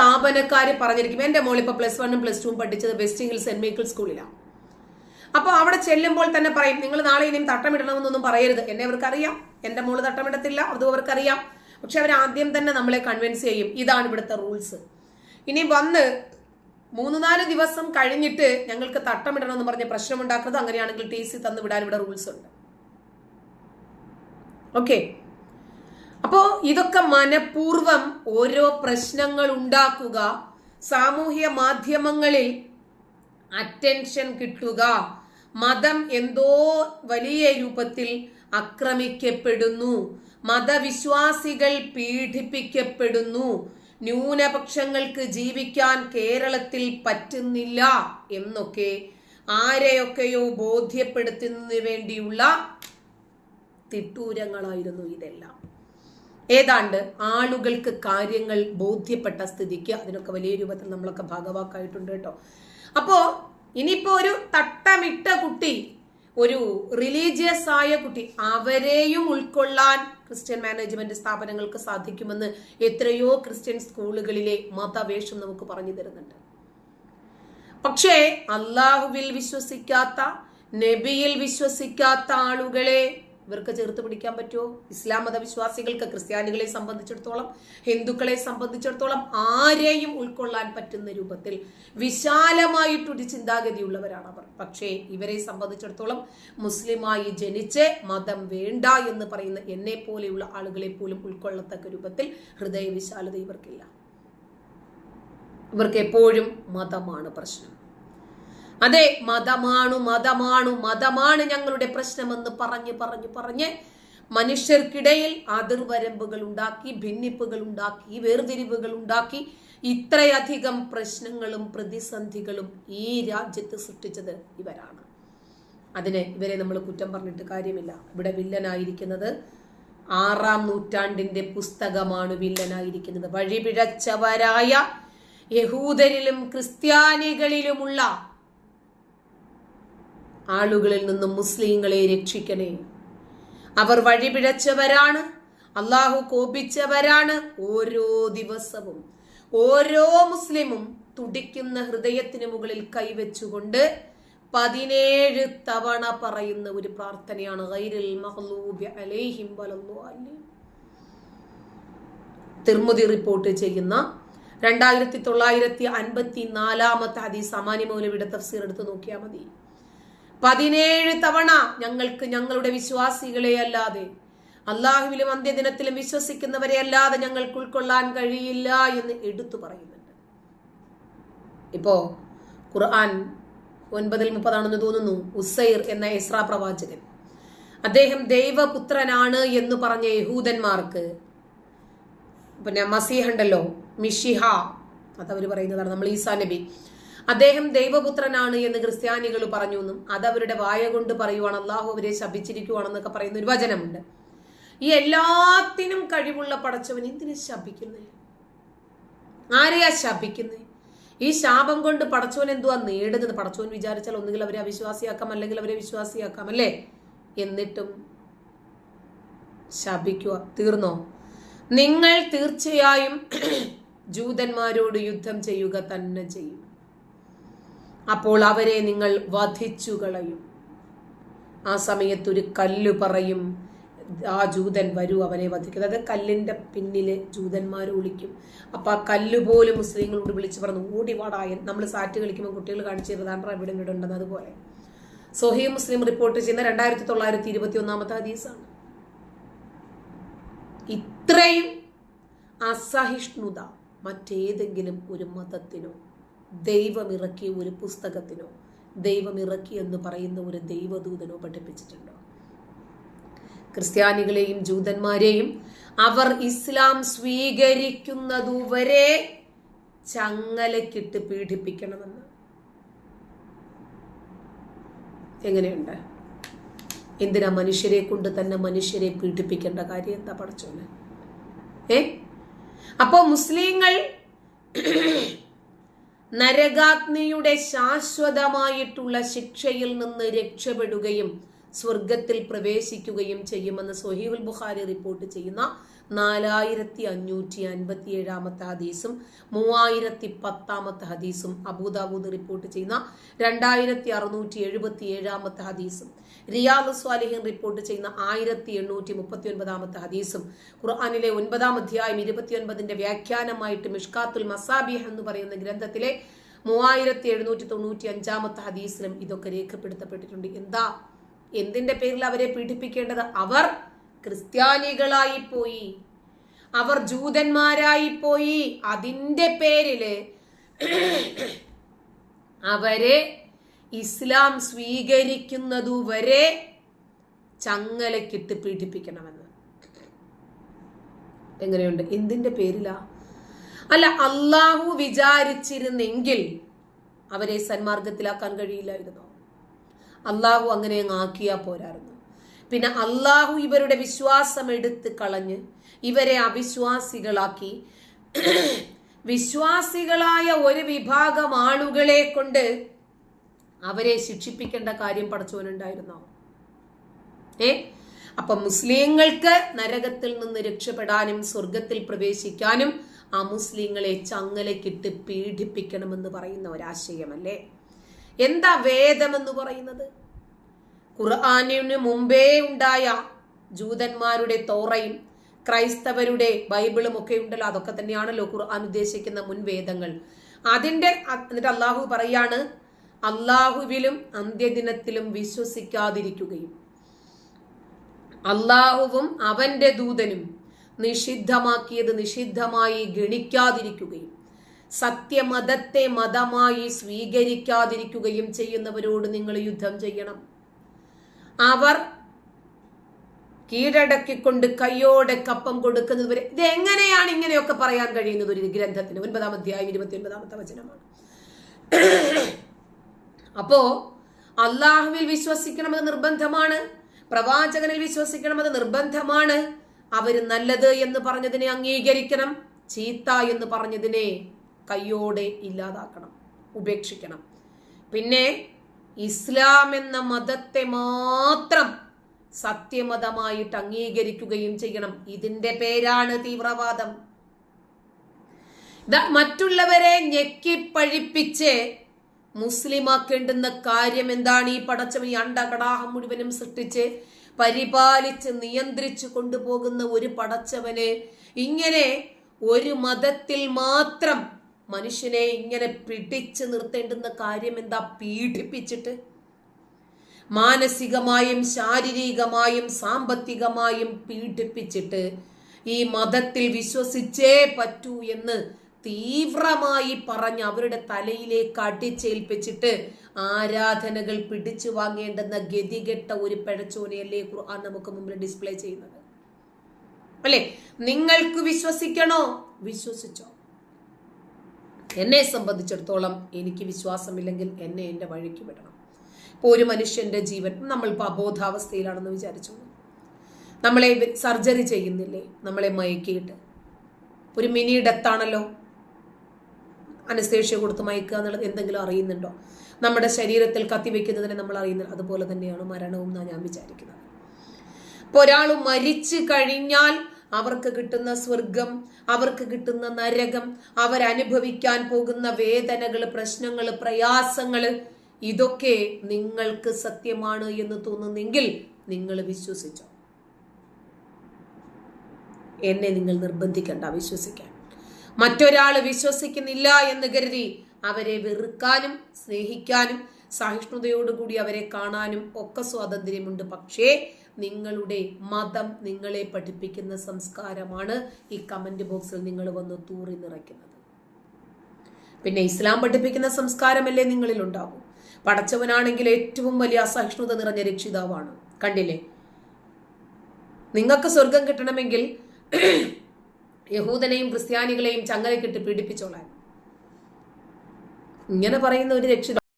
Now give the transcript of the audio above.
സ്ഥാപനക്കാര് പറഞ്ഞിരിക്കും മോൾ ഇപ്പൊ പ്ലസ് വണ്ണും പ്ലസ് ടുവും പഠിച്ചത് വെസ്റ്റ് ഹിൽസ് സെന്റ് മൈക്കിൾ സ്കൂളിലാണ് അപ്പോൾ അവിടെ ചെല്ലുമ്പോൾ തന്നെ പറയും നിങ്ങൾ നാളെ ഇനിയും തട്ടമിടണമെന്നൊന്നും പറയരുത്. എന്നെ അവർക്കറിയാം. എന്റെ മോൾ തട്ടമിടത്തില്ല. അതും അവർക്കറിയാം. പക്ഷെ അവർ ആദ്യം തന്നെ നമ്മളെ കൺവിൻസ് ചെയ്യും. ഇതാണ് ഇവിടുത്തെ റൂൾസ് ഇനി വന്ന് മൂന്ന് നാല് ദിവസം കഴിഞ്ഞിട്ട് ഞങ്ങൾക്ക് തട്ടമിടണം എന്ന് പറഞ്ഞ് പ്രശ്നമുണ്ടാക്കുന്നത് അങ്ങനെയാണെങ്കിൽ ടി സി തന്നു വിടാൻ ഇവിടെ റൂൾസ് ഉണ്ട്. ഓക്കെ അപ്പോ ഇതൊക്കെ മനഃപൂർവം ഓരോ പ്രശ്നങ്ങൾ ഉണ്ടാക്കുക സാമൂഹ്യ മാധ്യമങ്ങളിൽ അറ്റൻഷൻ കിട്ടുക. മതം എന്തോ വലിയ രൂപത്തിൽ ആക്രമിക്കപ്പെടുന്നു. മതവിശ്വാസികൾ പീഡിപ്പിക്കപ്പെടുന്നു. ന്യൂനപക്ഷങ്ങൾക്ക് ജീവിക്കാൻ കേരളത്തിൽ പറ്റുന്നില്ല എന്നൊക്കെ ആരെയൊക്കെയോ ബോധ്യപ്പെടുത്തുന്നതിന് വേണ്ടിയുള്ള തിട്ടൂരങ്ങളായിരുന്നു ഇതെല്ലാം. ഏതാണ്ട് ആളുകൾക്ക് കാര്യങ്ങൾ ബോധ്യപ്പെട്ട സ്ഥിതിക്ക് അതിനൊക്കെ വലിയ രൂപത്തിൽ നമ്മളൊക്കെ ഭാഗവാക്കായിട്ടുണ്ട് കേട്ടോ. അപ്പോ ഇനിയിപ്പോ ഒരു തട്ടമിട്ട കുട്ടി ഒരു റിലീജിയസ് ആയ കുട്ടി അവരെയും ഉൾക്കൊള്ളാൻ ക്രിസ്ത്യൻ മാനേജ്മെന്റ് സ്ഥാപനങ്ങൾക്ക് സാധിക്കുമെന്ന് എത്രയോ ക്രിസ്ത്യൻ സ്കൂളുകളിലെ മതവേഷം നമുക്ക് പറഞ്ഞു തരുന്നുണ്ട്. പക്ഷേ അള്ളാഹുവിൽ വിശ്വസിക്കാത്ത നബിയിൽ വിശ്വസിക്കാത്ത ആളുകളെ ഇവർക്ക് ചേർത്ത് പിടിക്കാൻ പറ്റുമോ? ഇസ്ലാം മതവിശ്വാസികൾക്ക് ക്രിസ്ത്യാനികളെ സംബന്ധിച്ചിടത്തോളം ഹിന്ദുക്കളെ സംബന്ധിച്ചിടത്തോളം ആരെയും ഉൾക്കൊള്ളാൻ പറ്റുന്ന രൂപത്തിൽ വിശാലമായിട്ടൊരു ചിന്താഗതിയുള്ളവരാണ് അവർ. പക്ഷേ ഇവരെ സംബന്ധിച്ചിടത്തോളം മുസ്ലിമായി ജനിച്ച് മതം വേണ്ട എന്ന് പറയുന്ന എന്നെ പോലെയുള്ള ആളുകളെ പോലും ഉൾക്കൊള്ളത്തക്ക രൂപത്തിൽ ഹൃദയ വിശാലത ഇവർക്കില്ല. ഇവർക്ക് എപ്പോഴും മതമാണ് പ്രശ്നം. അതെ മതമാണു മതമാണു മതമാണ് ഞങ്ങളുടെ പ്രശ്നമെന്ന് പറഞ്ഞ് പറഞ്ഞ് പറഞ്ഞ് മനുഷ്യർക്കിടയിൽ അതിർവരമ്പുകൾ ഉണ്ടാക്കി ഭിന്നിപ്പുകൾ ഉണ്ടാക്കി വേർതിരിവുകൾ ഉണ്ടാക്കി ഇത്രയധികം പ്രശ്നങ്ങളും പ്രതിസന്ധികളും ഈ രാജ്യത്ത് സൃഷ്ടിച്ചത് ഇവരാണ്. അതിന് ഇവരെ നമ്മൾ കുറ്റം പറഞ്ഞിട്ട് കാര്യമില്ല. ഇവിടെ വില്ലനായിരിക്കുന്നത് ആറാം നൂറ്റാണ്ടിന്റെ പുസ്തകമാണ് വില്ലനായിരിക്കുന്നത്. വഴിപിഴച്ചവരായ യഹൂദരിലും ക്രിസ്ത്യാനികളിലുമുള്ള ആളുകളിൽ നിന്ന് മുസ്ലിങ്ങളെ രക്ഷിക്കണേ. അവർ വഴിപിഴച്ചവരാണ് അള്ളാഹു കോപിച്ചവരാണ് ഓരോ ദിവസവും. ഓരോ മുസ്ലിമും തുടിക്കുന്ന ഹൃദയത്തിന് മുകളിൽ കൈവച്ചുകൊണ്ട് പതിനേഴ് തവണ പറയുന്ന ഒരു പ്രാർത്ഥനയാണ്. തിർമുതി റിപ്പോർട്ട് ചെയ്യുന്ന രണ്ടായിരത്തി തൊള്ളായിരത്തി അൻപത്തി നാലാമത്തെ ഹദീസ് സാമാന്യ മൗലവിയുടെ തഫ്സീർ എടുത്ത് നോക്കിയാൽ മതി. പതിനേഴ് തവണ ഞങ്ങൾക്ക് ഞങ്ങളുടെ വിശ്വാസികളെ അല്ലാതെ അള്ളാഹുവിലും അന്ത്യദിനത്തിലും വിശ്വസിക്കുന്നവരെ അല്ലാതെ ഞങ്ങൾക്ക് ഉൾക്കൊള്ളാൻ കഴിയില്ല എന്ന് എടുത്തു പറയുന്നുണ്ട്. ഇപ്പോ ഖുർആൻ ഒൻപതിൽ മുപ്പതാണെന്ന് തോന്നുന്നു ഉസൈർ എന്ന ഇസ്ര പ്രവാചകൻ. അദ്ദേഹം ദൈവപുത്രനാണ് എന്ന് പറഞ്ഞ യഹൂദന്മാർക്ക് പിന്നെ മസീഹ് ഉണ്ടല്ലോ മിഷിഹ അതവര് പറയുന്നതാണ് നമ്മൾ ഈസാ നബി. അദ്ദേഹം ദൈവപുത്രനാണ് എന്ന് ക്രിസ്ത്യാനികൾ പറഞ്ഞു എന്നും അതവരുടെ വായ കൊണ്ട് പറയുവാണ്. അള്ളാഹു അവരെ ശപിച്ചിരിക്കുവാണെന്നൊക്കെ പറയുന്ന ഒരു വചനമുണ്ട്. ഈ എല്ലാത്തിനും കഴിവുള്ള പടച്ചവൻ എന്തിനെ ശപിക്കുന്നേ? ആരെയാ ശപിക്കുന്നേ? ഈ ശാപം കൊണ്ട് പടച്ചവൻ എന്തുവാ നേടുന്നത്? പടച്ചവൻ വിചാരിച്ചാൽ ഒന്നുകിൽ അവരെ അവിശ്വാസിയാക്കാം അല്ലെങ്കിൽ അവരെ വിശ്വാസിയാക്കാം അല്ലേ? എന്നിട്ടും ശപിക്കുക. തീർന്നോ? നിങ്ങൾ തീർച്ചയായും ജൂതന്മാരോട് യുദ്ധം ചെയ്യുക തന്നെ ചെയ്യും. അപ്പോൾ അവരെ നിങ്ങൾ വധിച്ചു കളയും ആ സമയത്ത് ഒരു കല്ല് പറയും ആ ജൂതൻ വരൂ അവനെ വധിക്കും അതായത് കല്ലിന്റെ പിന്നിൽ ജൂതന്മാർ വിളിക്കും. അപ്പോൾ ആ കല്ല് പോലും മുസ്ലിങ്ങളോട് വിളിച്ചു പറഞ്ഞു ഓടി വാടായൻ നമ്മൾ സാറ്റ് കളിക്കുമ്പോൾ കുട്ടികൾ കാണിച്ചു തരുന്നതാണ് ഇവിടെ ഇവിടെ അതുപോലെ. സൊഹി മുസ്ലിം റിപ്പോർട്ട് ചെയ്യുന്ന രണ്ടായിരത്തി തൊള്ളായിരത്തി ഇരുപത്തി ഒന്നാമത്തെ ഹദീസാണ്. ഇത്രയും അസഹിഷ്ണുത മറ്റേതെങ്കിലും ഒരു മതത്തിനോ ദൈവമിറക്കിയ ഒരു പുസ്തകത്തിനോ ദൈവമിറക്കി എന്ന് പറയുന്ന ഒരു ദൈവദൂതനോ പഠിപ്പിച്ചിട്ടുണ്ടോ? ക്രിസ്ത്യാനികളെയും ജൂതന്മാരെയും അവർ ഇസ്ലാം സ്വീകരിക്കുന്നതുവരെ ചങ്ങലക്കിട്ട് പീഡിപ്പിക്കണമെന്ന്. എങ്ങനെയുണ്ട്? എന്തിനാ മനുഷ്യരെ കൊണ്ട് തന്നെ മനുഷ്യരെ പീഡിപ്പിക്കേണ്ട കാര്യം? എന്താ പഠിച്ചോന്? ഏ? അപ്പോ മുസ്ലിങ്ങൾ നരകാഗ്നിയുടെ ശാശ്വതമായിട്ടുള്ള ശിക്ഷയിൽ നിന്ന് രക്ഷപ്പെടുകയും സ്വർഗത്തിൽ പ്രവേശിക്കുകയും ചെയ്യുമെന്ന് സൊഹീബുൽ ബുഖാരി റിപ്പോർട്ട് ചെയ്യുന്ന നാലായിരത്തി അഞ്ഞൂറ്റി അൻപത്തി ഏഴാമത്തെ ഹദീസും മൂവായിരത്തി പത്താമത്തെ ഹദീസും അബൂദാബൂദ് റിപ്പോർട്ട് ചെയ്യുന്ന രണ്ടായിരത്തി അറുന്നൂറ്റി എഴുപത്തി ഏഴാമത്തെ ഹദീസും റിയാദ് സ്വാലിഹിൻ റിപ്പോർട്ട് ചെയ്യുന്ന ആയിരത്തി എണ്ണൂറ്റി മുപ്പത്തി ഒൻപതാമത്തെ ഹദീസും ഖുർആാനിലെ ഒൻപതാം അധ്യായം ഇരുപത്തിയൊൻപതിന്റെ വ്യാഖ്യാനമായിട്ട് മിഷ്കാത്തുൽ മസാബിഹ് എന്ന് പറയുന്ന ഗ്രന്ഥത്തിലെ മൂവായിരത്തി എഴുന്നൂറ്റി തൊണ്ണൂറ്റി അഞ്ചാമത്തെ ഹദീസിലും ഇതൊക്കെ രേഖപ്പെടുത്തപ്പെട്ടിട്ടുണ്ട്. എന്താ? എന്തിന്റെ പേരിൽ അവരെ പീഡിപ്പിക്കേണ്ടത്? അവർ ക്രിസ്ത്യാനികളായി പോയി. അവർ ജൂതന്മാരായി പോയി. അതിന്റെ പേരിൽ അവരെ ഇസ്ലാം സ്വീകരിക്കുന്നതുവരെ ചങ്ങലക്കിട്ട് പീഡിപ്പിക്കണമെന്ന്. എങ്ങനെയുണ്ട്? എന്തിന്റെ പേരിലാ? അല്ല അള്ളാഹു വിചാരിച്ചിരുന്നെങ്കിൽ അവരെ സന്മാർഗത്തിലാക്കാൻ കഴിയില്ലായിരുന്നോ? അള്ളാഹു അങ്ങനെ അങ്ങ് ആക്കിയാൽ പോരായിരുന്നു. പിന്നെ അള്ളാഹു ഇവരുടെ വിശ്വാസം എടുത്ത് കളഞ്ഞ് ഇവരെ അവിശ്വാസികളാക്കി. വിശ്വാസികളായ ഒരു വിഭാഗം ആളുകളെ കൊണ്ട് അവരെ ശിക്ഷിപ്പിക്കേണ്ട കാര്യം പഠിച്ചവനുണ്ടായിരുന്നോ ഏ? അപ്പൊ മുസ്ലിങ്ങൾക്ക് നരകത്തിൽ നിന്ന് രക്ഷപ്പെടാനും സ്വർഗത്തിൽ പ്രവേശിക്കാനും ആ മുസ്ലിങ്ങളെ ചങ്ങലക്കിട്ട് പീഡിപ്പിക്കണമെന്ന് പറയുന്ന ഒരാശയമല്ലേ? എന്താ വേദം എന്ന് പറയുന്നത്? ഖുർആാനിന് മുമ്പേ ഉണ്ടായ ജൂതന്മാരുടെ തോറയും ക്രൈസ്തവരുടെ ബൈബിളും ഒക്കെ ഉണ്ടല്ലോ. അതൊക്കെ തന്നെയാണല്ലോ ഖുർആൻ ഉദ്ദേശിക്കുന്ന മുൻവേദങ്ങൾ അതിന്റെ എന്നിട്ട് അള്ളാഹു പറയാണ് അള്ളാഹുവിലും അന്ത്യദിനത്തിലും വിശ്വസിക്കാതിരിക്കുകയും. അള്ളാഹുവും അവന്റെ ദൂതനും നിഷിദ്ധമാക്കിയത് നിഷിദ്ധമായി ഗണിക്കാതിരിക്കുകയും. സത്യമതത്തെ മതമായി സ്വീകരിക്കാതിരിക്കുകയും ചെയ്യുന്നവരോട് നിങ്ങൾ യുദ്ധം ചെയ്യണം. അവർ കീഴടക്കിക്കൊണ്ട് കയ്യോടെ കപ്പം കൊടുക്കുന്നത് വരെ ഇത് എങ്ങനെയാണ് ഇങ്ങനെയൊക്കെ പറയാൻ കഴിയുന്നത് ഒരു ഗ്രന്ഥത്തിന്? ഒൻപതാം അധ്യായം ഇരുപത്തി ഒൻപതാമത്തെ വചനമാണ്. അപ്പോ അള്ളാഹുവിൽ വിശ്വസിക്കണമെന്ന് നിർബന്ധമാണ്? പ്രവാചകനിൽ വിശ്വസിക്കണമെന്ന് നിർബന്ധമാണ്? അവർ നല്ലത് എന്ന് പറഞ്ഞതിനെ അംഗീകരിക്കണം ചീത്ത എന്ന് പറഞ്ഞതിനെ കയ്യോടെ ഇല്ലാതാക്കണം ഉപേക്ഷിക്കണം. പിന്നെ ഇസ്ലാം എന്ന മതത്തെ മാത്രം സത്യമതമായിട്ട് അംഗീകരിക്കുകയും ചെയ്യണം. ഇതിന്റെ പേരാണ് തീവ്രവാദം. മറ്റുള്ളവരെ ഞെക്കിപ്പഴിപ്പിച്ച് മുസ്ലിമാക്കേണ്ടുന്ന കാര്യം എന്താണ് ഈ പടച്ചവൻ ഈ അണ്ടകടാഹം മുഴുവനും സൃഷ്ടിച്ച് പരിപാലിച്ച് നിയന്ത്രിച്ചു കൊണ്ടുപോകുന്ന ഒരു പടച്ചവന് ഇങ്ങനെ ഒരു മതത്തിൽ മാത്രം മനുഷ്യനെ ഇങ്ങനെ പിടിച്ചു നിർത്തേണ്ടുന്ന കാര്യം എന്താ പീഡിപ്പിച്ചിട്ട്? മാനസികമായും ശാരീരികമായും സാമ്പത്തികമായും പീഡിപ്പിച്ചിട്ട് ഈ മതത്തിൽ വിശ്വസിച്ചേ പറ്റൂ എന്ന് തീവ്രമായി പറഞ്ഞ് അവരുടെ തലയിലേക്ക് അടിച്ചേൽപ്പിച്ചിട്ട് ആരാധനകൾ പിടിച്ചു വാങ്ങേണ്ടെന്ന ഗതികെട്ട ഒരു പഴച്ചോനെയല്ലേ ഖുർആൻ നമുക്ക് മുമ്പിൽ ഡിസ്പ്ലേ ചെയ്യുന്നത്? അല്ലെ? നിങ്ങൾക്ക് വിശ്വസിക്കണോ? വിശ്വസിച്ചോ? എന്നെ സംബന്ധിച്ചിടത്തോളം എനിക്ക് വിശ്വാസമില്ലെങ്കിൽ എന്നെ എന്റെ വഴിക്ക് വിടണം. ഇപ്പോൾ ഒരു മനുഷ്യന്റെ ജീവൻ നമ്മളിപ്പോൾ അബോധാവസ്ഥയിലാണെന്ന് വിചാരിച്ചു. നമ്മളെ സർജറി ചെയ്യുന്നില്ലേ? നമ്മളെ മയക്കിയിട്ട്. ഒരു മിനി ഡെത്താണല്ലോ? അനസ്തേഷ്യ കൊടുത്ത് മയക്കുക എന്നുള്ളത് എന്തെങ്കിലും അറിയുന്നുണ്ടോ? നമ്മുടെ ശരീരത്തിൽ കത്തിവെക്കുന്നതിനെ നമ്മൾ അറിയുന്നത് അതുപോലെ തന്നെയാണ് മരണവും എന്നാണ് ഞാൻ വിചാരിക്കുന്നത്. ഇപ്പോൾ ഒരാൾ മരിച്ചു കഴിഞ്ഞാൽ അവർക്ക് കിട്ടുന്ന സ്വർഗം അവർക്ക് കിട്ടുന്ന നരകം അവരനുഭവിക്കാൻ പോകുന്ന വേദനകൾ പ്രശ്നങ്ങൾ പ്രയാസങ്ങൾ ഇതൊക്കെ നിങ്ങൾക്ക് സത്യമാണ് എന്ന് തോന്നുന്നെങ്കിൽ നിങ്ങൾ വിശ്വസിച്ചോ? എന്നെ നിങ്ങൾ നിർബന്ധിക്കണ്ട വിശ്വസിക്കാൻ. മറ്റൊരാൾ വിശ്വസിക്കുന്നില്ല എന്ന് കരുതി അവരെ വെറുക്കാനും സ്നേഹിക്കാനും സഹിഷ്ണുതയോടുകൂടി അവരെ കാണാനും ഒക്കെ സ്വാതന്ത്ര്യമുണ്ട്. പക്ഷേ നിങ്ങളുടെ മതം നിങ്ങളെ പഠിപ്പിക്കുന്ന സംസ്കാരമാണ് ഈ കമന്റ് ബോക്സിൽ നിങ്ങൾ വന്ന് തൂറി നിറയ്ക്കുന്നത്. പിന്നെ ഇസ്ലാം പഠിപ്പിക്കുന്ന സംസ്കാരമല്ലേ നിങ്ങളിൽ ഉണ്ടാവും പടച്ചവനാണെങ്കിൽ ഏറ്റവും വലിയ അസഹിഷ്ണുത നിറഞ്ഞ രക്ഷിതാവാണ്. കണ്ടില്ലേ? നിങ്ങൾക്ക് സ്വർഗം കിട്ടണമെങ്കിൽ യഹൂദനെയും ക്രിസ്ത്യാനികളെയും ചങ്ങലക്കിട്ട് പീഡിപ്പിച്ചോളാൻ. ഇങ്ങനെ പറയുന്ന ഒരു രക്ഷിത